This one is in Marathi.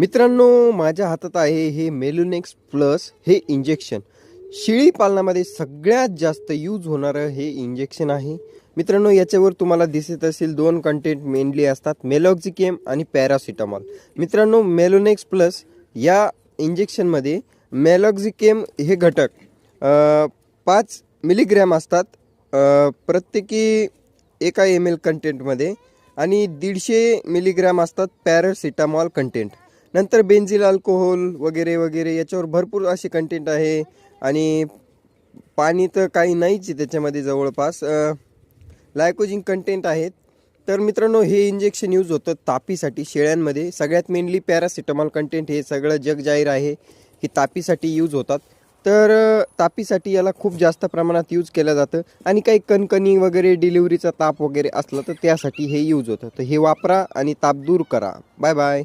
मित्रांनो माझ्या हातात आहे हे मेलुनेक्स प्लस हे इंजेक्शन शेळी पालनामध्ये सगळ्यात जास्त यूज होणारं हे इंजेक्शन आहे. मित्रांनो याच्यावर तुम्हाला दिसत असेल दोन कंटेंट मेनली असतात मेलॉक्झिकेम आणि पॅरासिटामॉल मित्रांनो मेलोनेक्स प्लस या इंजेक्शनमध्ये मेलॉक्झिकेम हे घटक पाच मिलीग्रॅम असतात प्रत्येकी एका एम एल कंटेंटमध्ये आणि दीडशे मिलीग्रॅम असतात पॅरासिटामॉल कंटेंट नंतर बेन्झिल अल्कोहोल वगैरे वगैरे याच्यावर भरपूर असे कंटेंट आहे. आणि पाणी तर काही नाहीच आहे त्याच्यामध्ये जवळपास. लायकोजिंग कंटेंट आहेत. तर मित्रांनो हे इंजेक्शन यूज होतं तापीसाठी शेळ्यांमध्ये. सगळ्यात मेनली पॅरासिटामॉल कंटेंट हे सगळं जग जाहीर आहे की तापीसाठी यूज होतात. तर तापीसाठी याला खूप जास्त प्रमाणात यूज केलं जातं. आणि काही कणकणी वगैरे डिलिव्हरीचा ताप वगैरे असला तर त्यासाठी हे यूज होतं. तर हे वापरा आणि ताप दूर करा. Bye bye